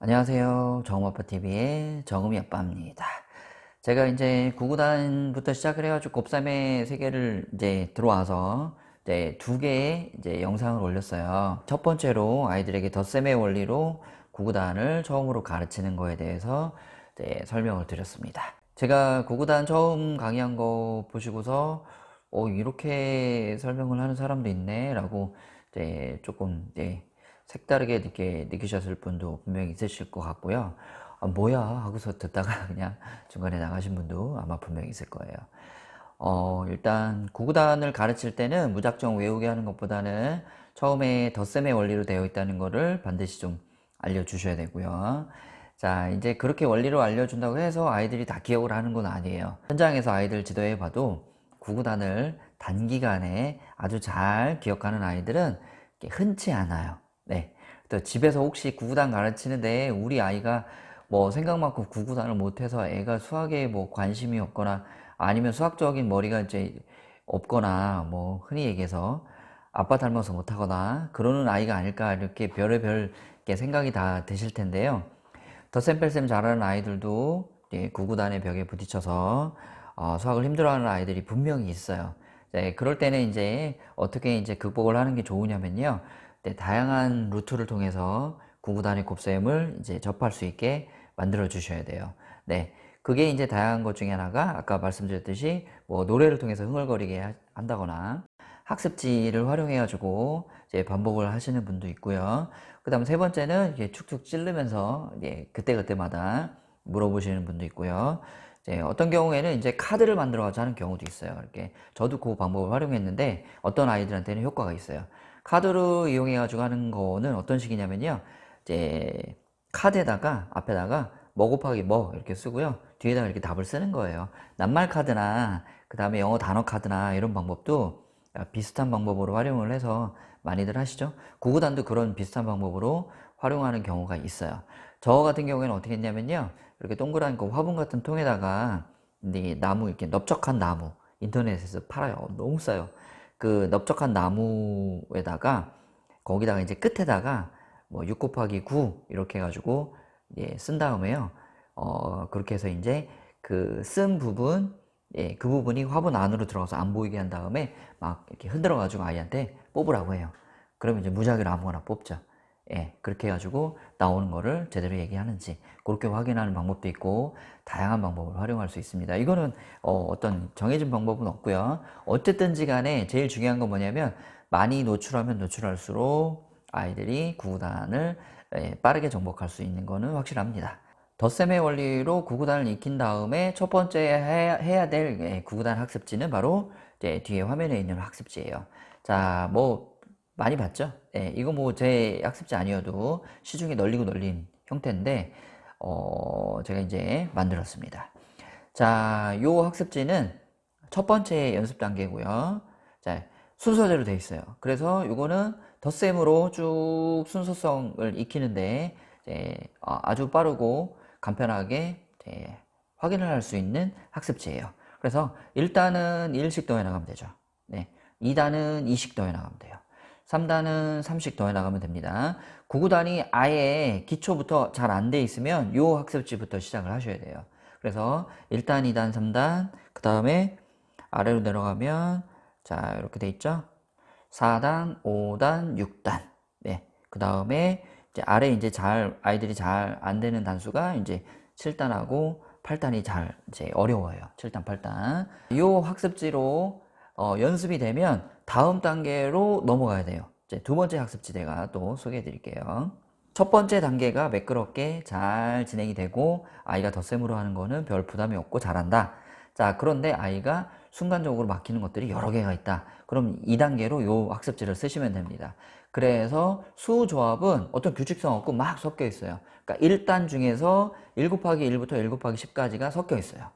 안녕하세요. 정음아빠TV의 정음이 아빠입니다. 제가 이제 구구단부터 시작을 해가지고 곱삼의 세계를 이제 들어와서 이제 두 개의 이제 영상을 올렸어요. 첫 번째로 아이들에게 덧셈의 원리로 구구단을 처음으로 가르치는 거에 대해서 이제 설명을 드렸습니다. 제가 구구단 처음 강의한 거 보시고서 어, 이렇게 설명을 하는 사람도 있네 라고 이제 조금 이제 색다르게 느끼, 느끼셨을 분도 분명히 있으실 것 같고요. 아, 뭐야 하고서 듣다가 그냥 중간에 나가신 분도 아마 분명히 있을 거예요. 어, 일단 구구단을 가르칠 때는 무작정 외우게 하는 것보다는 처음에 덧셈의 원리로 되어 있다는 것을 반드시 좀 알려주셔야 되고요. 자, 이제 그렇게 원리로 알려준다고 해서 아이들이 다 기억을 하는 건 아니에요. 현장에서 아이들 지도해 봐도 구구단을 단기간에 아주 잘 기억하는 아이들은 흔치 않아요. 네. 또 집에서 혹시 구구단 가르치는데 우리 아이가 뭐 생각만큼 구구단을 못해서 애가 수학에 뭐 관심이 없거나 아니면 수학적인 머리가 이제 없거나 뭐 흔히 얘기해서 아빠 닮아서 못하거나 그러는 아이가 아닐까 이렇게 별의별 생각이 다 드실 텐데요. 덧셈뺄셈 잘하는 아이들도 구구단의 벽에 부딪혀서 어, 수학을 힘들어하는 아이들이 분명히 있어요. 네, 그럴 때는 이제 어떻게 이제 극복을 하는 게 좋으냐면요. 네, 다양한 루트를 통해서 구구단의 곱셈을 이제 접할 수 있게 만들어 주셔야 돼요. 네. 그게 이제 다양한 것 중에 하나가 아까 말씀드렸듯이 뭐 노래를 통해서 흥얼거리게 한다거나 학습지를 활용해 가지고 이제 반복을 하시는 분도 있고요. 그 다음 세 번째는 이게 축축 찌르면서 이제 그때그때마다 물어보시는 분도 있고요. 이제 어떤 경우에는 이제 카드를 만들어 가지고 하는 경우도 있어요. 이렇게 저도 그 방법을 활용했는데 어떤 아이들한테는 효과가 있어요. 카드로 이용해 가지고 하는 거는 어떤 식이냐면요. 이제 카드에다가 앞에다가 뭐 곱하기 뭐 이렇게 쓰고요. 뒤에다가 이렇게 답을 쓰는 거예요. 낱말 카드나 그 다음에 영어 단어 카드나 이런 방법도 비슷한 방법으로 활용을 해서 많이들 하시죠. 구구단도 그런 비슷한 방법으로 활용하는 경우가 있어요. 저 같은 경우에는 어떻게 했냐면요. 이렇게 동그란 그 화분 같은 통에다가 나무 이렇게 넓적한 나무 인터넷에서 팔아요. 너무 싸요. 그 넓적한 나무에다가 거기다가 이제 끝에다가 뭐 6 곱하기 9 이렇게 해가지고 예, 쓴 다음에요. 어, 그렇게 해서 이제 그 쓴 부분, 예, 그 부분이 화분 안으로 들어가서 안 보이게 한 다음에 막 이렇게 흔들어가지고 아이한테 뽑으라고 해요. 그러면 이제 무작위로 아무거나 뽑죠. 예, 그렇게 해가지고 나오는 거를 제대로 얘기하는지 그렇게 확인하는 방법도 있고 다양한 방법을 활용할 수 있습니다. 이거는 어, 떤 정해진 방법은 없고요. 어쨌든지 간에 제일 중요한 건 뭐냐면 많이 노출하면 노출할수록 아이들이 구구단을 예, 빠르게 정복할 수 있는 거는 확실합니다. 덧셈의 원리로 구구단을 익힌 다음에 첫 번째 해야, 될 예, 구구단 학습지는 바로 뒤에 화면에 있는 학습지예요. 자, 뭐 많이 봤죠? 예, 이거 뭐 제 학습지 아니어도 시중에 널리고 널린 형태인데 어, 제가 이제 만들었습니다. 자, 요 학습지는 첫 번째 연습 단계고요. 자, 순서대로 돼 있어요. 그래서 이거는 덧셈으로 쭉 순서성을 익히는데 어, 아주 빠르고 간편하게 확인을 할 수 있는 학습지예요. 그래서 1단은 1식 더해 나가면 되죠. 네. 2단은 2식 더해 나가면 돼요. 3단은 3식 더해 나가면 됩니다. 9구단이 아예 기초부터 잘 안 돼 있으면 요 학습지부터 시작을 하셔야 돼요. 그래서 1단, 2단, 3단, 그 다음에 아래로 내려가면 자 이렇게 돼 있죠. 4단, 5단, 6단. 네. 그 다음에 이제 아래 이제 잘 아이들이 잘 안 되는 단수가 이제 7단하고 8단이 잘 이제 어려워요. 7단, 8단. 요 학습지로 어, 연습이 되면 다음 단계로 넘어가야 돼요. 두 번째 학습지대가 또 소개해 드릴게요. 첫 번째 단계가 매끄럽게 잘 진행이 되고 아이가 덧셈으로 하는 거는 별 부담이 없고 잘한다. 자, 그런데 아이가 순간적으로 막히는 것들이 여러 개가 있다. 그럼 2단계로 요 학습지를 쓰시면 됩니다. 그래서 수 조합은 어떤 규칙성 없고 막 섞여 있어요. 그러니까 1단 중에서 1 곱하기 1부터 1 곱하기 10까지가 섞여 있어요.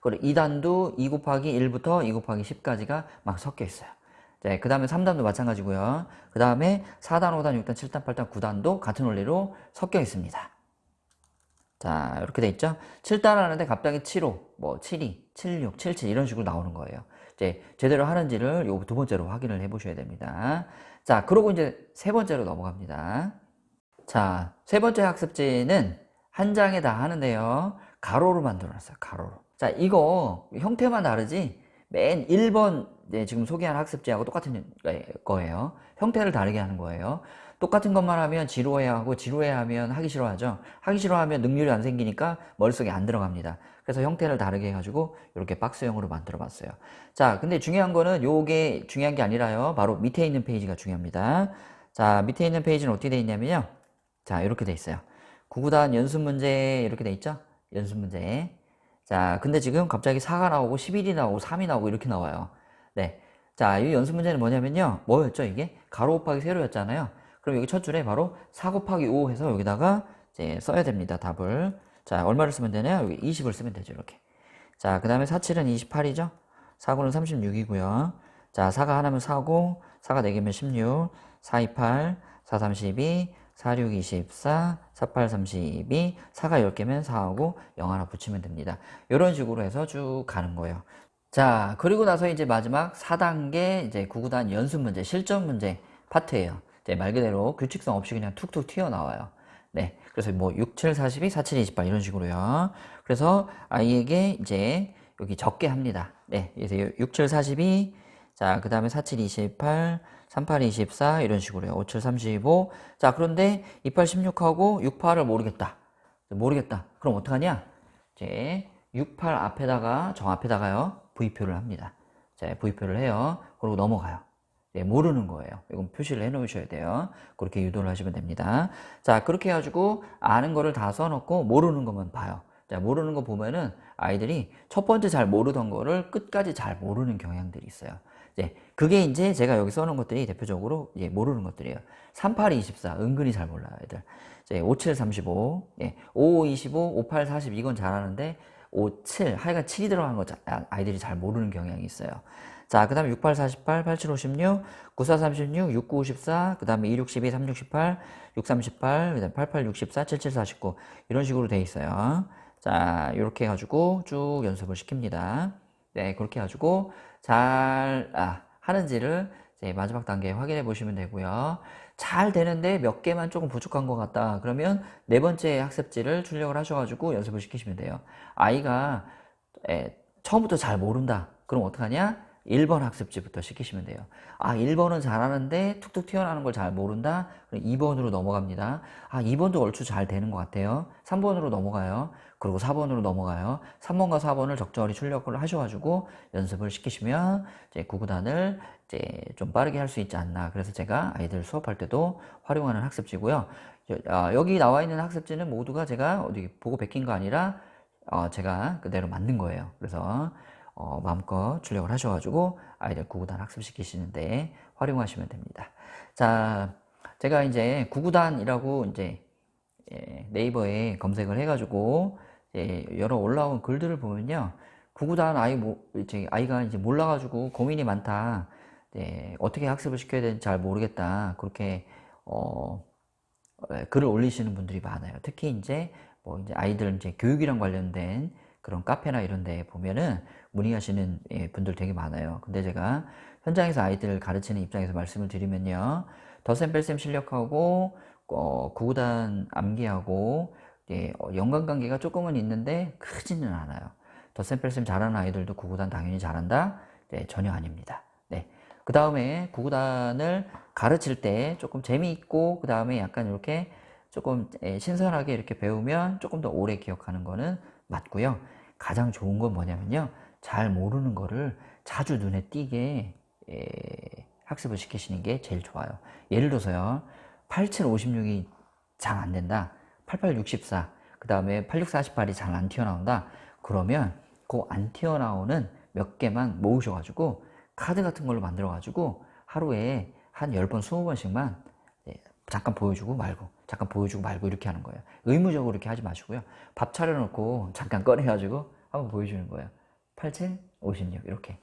그리고 2단도 2 곱하기 1부터 2 곱하기 10까지가 막 섞여 있어요. 네, 그 다음에 3단도 마찬가지고요. 그 다음에 4단, 5단, 6단, 7단, 8단, 9단도 같은 원리로 섞여 있습니다. 자, 이렇게 돼 있죠? 7단 하는데 갑자기 7호, 뭐 72, 76, 77 이런 식으로 나오는 거예요. 이제 제대로 하는지를 요 두 번째로 확인을 해 보셔야 됩니다. 자, 그러고 이제 세 번째로 넘어갑니다. 자, 세 번째 학습지는 한 장에 다 하는데요. 가로로 만들어 놨어요. 가로로. 자, 이거 형태만 다르지 맨 1번 네, 지금 소개한 학습지하고 똑같은 거예요. 형태를 다르게 하는 거예요. 똑같은 것만 하면 지루해 하고 지루해 하면 하기 싫어하죠. 하기 싫어하면 능률이 안 생기니까 머릿속에 안 들어갑니다. 그래서 형태를 다르게 해가지고 이렇게 박스형으로 만들어 봤어요. 자, 근데 중요한 거는 요게 중요한 게 아니라요. 바로 밑에 있는 페이지가 중요합니다. 자, 밑에 있는 페이지는 어떻게 돼 있냐면요. 자, 이렇게 돼 있어요. 구구단 연습 문제 이렇게 돼 있죠? 연습 문제. 자, 근데 지금 갑자기 4가 나오고 11이 나오고 3이 나오고 이렇게 나와요. 네. 자, 이 연습 문제는 뭐냐면요. 뭐였죠, 이게? 가로 곱하기 세로였잖아요. 그럼 여기 첫 줄에 바로 4 곱하기 5 해서 여기다가 이제 써야 됩니다, 답을. 자, 얼마를 쓰면 되나요? 여기 20을 쓰면 되죠, 이렇게. 자, 그 다음에 47은 28이죠? 4구는 36이고요. 자, 4가 하나면 4고, 4가 4개면 16, 4, 2, 8, 4, 32, 4, 6, 24, 4, 8, 32, 4가 10개면 4하고 0 하나 붙이면 됩니다. 이런 식으로 해서 쭉 가는 거예요. 자, 그리고 나서 이제 마지막 4단계 이제 구구단 연습 문제, 실전 문제 파트예요. 이제 말 그대로 규칙성 없이 그냥 툭툭 튀어나와요. 네. 그래서 뭐 6, 7, 42, 4, 7, 28 이런 식으로요. 그래서 아이에게 이제 여기 적게 합니다. 네. 그래서 6, 7, 42, 자, 그 다음에 4, 7, 28, 3, 8, 24 이런 식으로요. 5, 7, 35. 자, 그런데 2, 8, 16하고 6, 8을 모르겠다. 모르겠다. 그럼 어떡하냐? 이제 6, 8 앞에다가 정 앞에다가요. V표를 합니다. 자, V표를 해요. 그리고 넘어가요. 네, 모르는 거예요. 이건 표시를 해 놓으셔야 돼요. 그렇게 유도를 하시면 됩니다. 자, 그렇게 해가지고 아는 거를 다 써놓고 모르는 것만 봐요. 자, 모르는 거 보면은 아이들이 첫 번째 잘 모르던 거를 끝까지 잘 모르는 경향들이 있어요. 이제 그게 이제 제가 여기 써놓은 것들이 대표적으로 이제 모르는 것들이에요. 38, 24 은근히 잘 몰라요, 애들. 이제 57, 35, 예, 55, 25, 58, 40 이건 잘하는데 5, 7 하여간 7이 들어간 거 자- 아이들이 잘 모르는 경향이 있어요. 자, 그 다음에 68, 48, 87, 56, 94, 36, 69, 54, 그 다음에 2, 62, 3, 68, 6, 38, 그 다음에 88, 64, 77, 49 이런 식으로 돼 있어요. 자, 이렇게 해가지고 쭉 연습을 시킵니다. 네, 그렇게 해가지고 잘 아, 하는지를 이제 마지막 단계에 확인해 보시면 되고요. 잘 되는데 몇 개만 조금 부족한 것 같다. 그러면 네 번째 학습지를 출력을 하셔가지고 연습을 시키시면 돼요. 아이가 에, 처음부터 잘 모른다. 그럼 어떡하냐? 1번 학습지부터 시키시면 돼요. 아, 1번은 잘하는데 툭툭 튀어나오는 걸 잘 모른다? 그럼 2번으로 넘어갑니다. 아, 2번도 얼추 잘 되는 것 같아요. 3번으로 넘어가요. 그리고 4번으로 넘어가요. 3번과 4번을 적절히 출력을 하셔가지고 연습을 시키시면 이제 구구단을 이제 좀 빠르게 할 수 있지 않나. 그래서 제가 아이들 수업할 때도 활용하는 학습지고요. 여- 아, 여기 나와 있는 학습지는 모두가 제가 어디 보고 베낀 거 아니라 어, 제가 그대로 만든 거예요. 그래서 어, 마음껏 출력을 하셔가지고 아이들 구구단 학습시키시는데 활용하시면 됩니다. 자, 제가 이제 구구단이라고 이제 예, 네이버에 검색을 해가지고 예, 여러 올라온 글들을 보면요, 구구단 아이 뭐 아이가 이제 몰라가지고 고민이 많다. 예, 어떻게 학습을 시켜야 되는지 잘 모르겠다. 그렇게 어, 예, 글을 올리시는 분들이 많아요. 특히 이제 뭐 이제 아이들 이제 교육이랑 관련된 그런 카페나 이런 데 보면은 문의하시는 예, 분들 되게 많아요. 근데 제가 현장에서 아이들을 가르치는 입장에서 말씀을 드리면요. 덧셈 뺄셈 실력하고 어, 구구단 암기하고 예, 어, 연관관계가 조금은 있는데 크지는 않아요. 덧셈 뺄셈 잘하는 아이들도 구구단 당연히 잘한다? 네, 전혀 아닙니다. 네. 그 다음에 구구단을 가르칠 때 조금 재미있고 그 다음에 약간 이렇게 조금 예, 신선하게 이렇게 배우면 조금 더 오래 기억하는 거는 맞고요. 가장 좋은 건 뭐냐면요. 잘 모르는 거를 자주 눈에 띄게 예, 학습을 시키시는 게 제일 좋아요. 예를 들어서요. 87, 56이 잘 안 된다. 88, 64, 그 다음에 86, 48이 잘 안 튀어나온다. 그러면 그 안 튀어나오는 몇 개만 모으셔가지고 카드 같은 걸로 만들어가지고 하루에 한 10번, 20번씩만 잠깐 보여주고 말고 잠깐 보여주고 말고 이렇게 하는 거예요. 의무적으로 이렇게 하지 마시고요. 밥 차려놓고 잠깐 꺼내가지고 한번 보여주는 거예요. 87, 56 이렇게.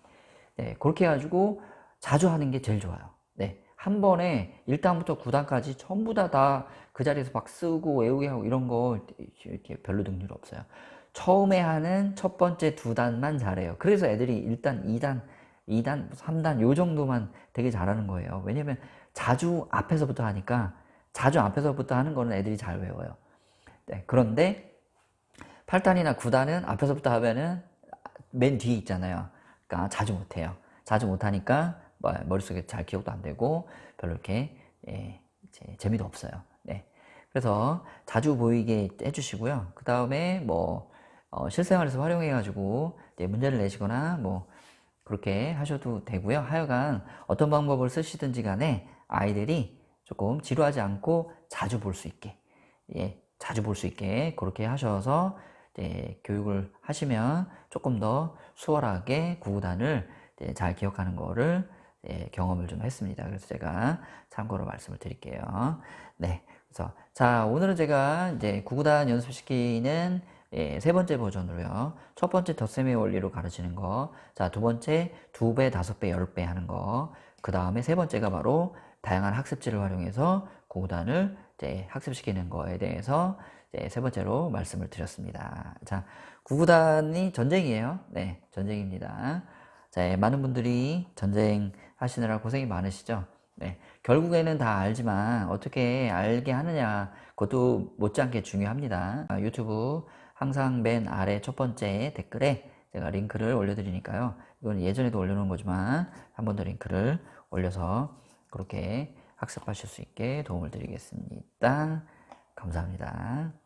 네, 그렇게 해가지고 자주 하는 게 제일 좋아요. 네, 한 번에 1단부터 9단까지 전부 다 다 그 자리에서 막 쓰고 외우게 하고 이런 거 이렇게 별로 능률 없어요. 처음에 하는 첫 번째 두 단만 잘해요. 그래서 애들이 1단, 2단, 2단, 3단 요 정도만 되게 잘하는 거예요. 왜냐면 자주 앞에서부터 하니까 자주 앞에서부터 하는 거는 애들이 잘 외워요. 네, 그런데 8단이나 9단은 앞에서부터 하면은 맨 뒤에 있잖아요. 그러니까 자주 못해요. 자주 못하니까 뭐 머릿속에 잘 기억도 안 되고 별로 이렇게 예, 재미도 없어요. 네. 그래서 자주 보이게 해주시고요. 그 다음에 뭐 어, 실생활에서 활용해가지고 문제를 내시거나 뭐 그렇게 하셔도 되고요. 하여간 어떤 방법을 쓰시든지 간에 아이들이 조금 지루하지 않고 자주 볼 수 있게, 예, 자주 볼 수 있게 그렇게 하셔서 이제 교육을 하시면 조금 더 수월하게 구구단을 이제 잘 기억하는 거를 예, 경험을 좀 했습니다. 그래서 제가 참고로 말씀을 드릴게요. 네. 그래서 자, 오늘은 제가 이제 구구단 연습시키는 예, 세 번째 버전으로요. 첫 번째 덧셈의 원리로 가르치는 거. 자, 두 번째 두 배, 다섯 배, 열 배 하는 거. 그 다음에 세 번째가 바로 다양한 학습지를 활용해서 구구단을 이제 학습시키는 거에 대해서 이제 세 번째로 말씀을 드렸습니다. 자, 구구단이 전쟁이에요. 네, 전쟁입니다. 자, 예, 많은 분들이 전쟁 하시느라 고생이 많으시죠? 네, 결국에는 다 알지만 어떻게 알게 하느냐, 그것도 못지않게 중요합니다. 아, 유튜브 항상 맨 아래 첫 번째 댓글에 제가 링크를 올려드리니까요. 이건 예전에도 올려놓은 거지만 한 번 더 링크를 올려서 그렇게 학습하실 수 있게 도움을 드리겠습니다. 감사합니다.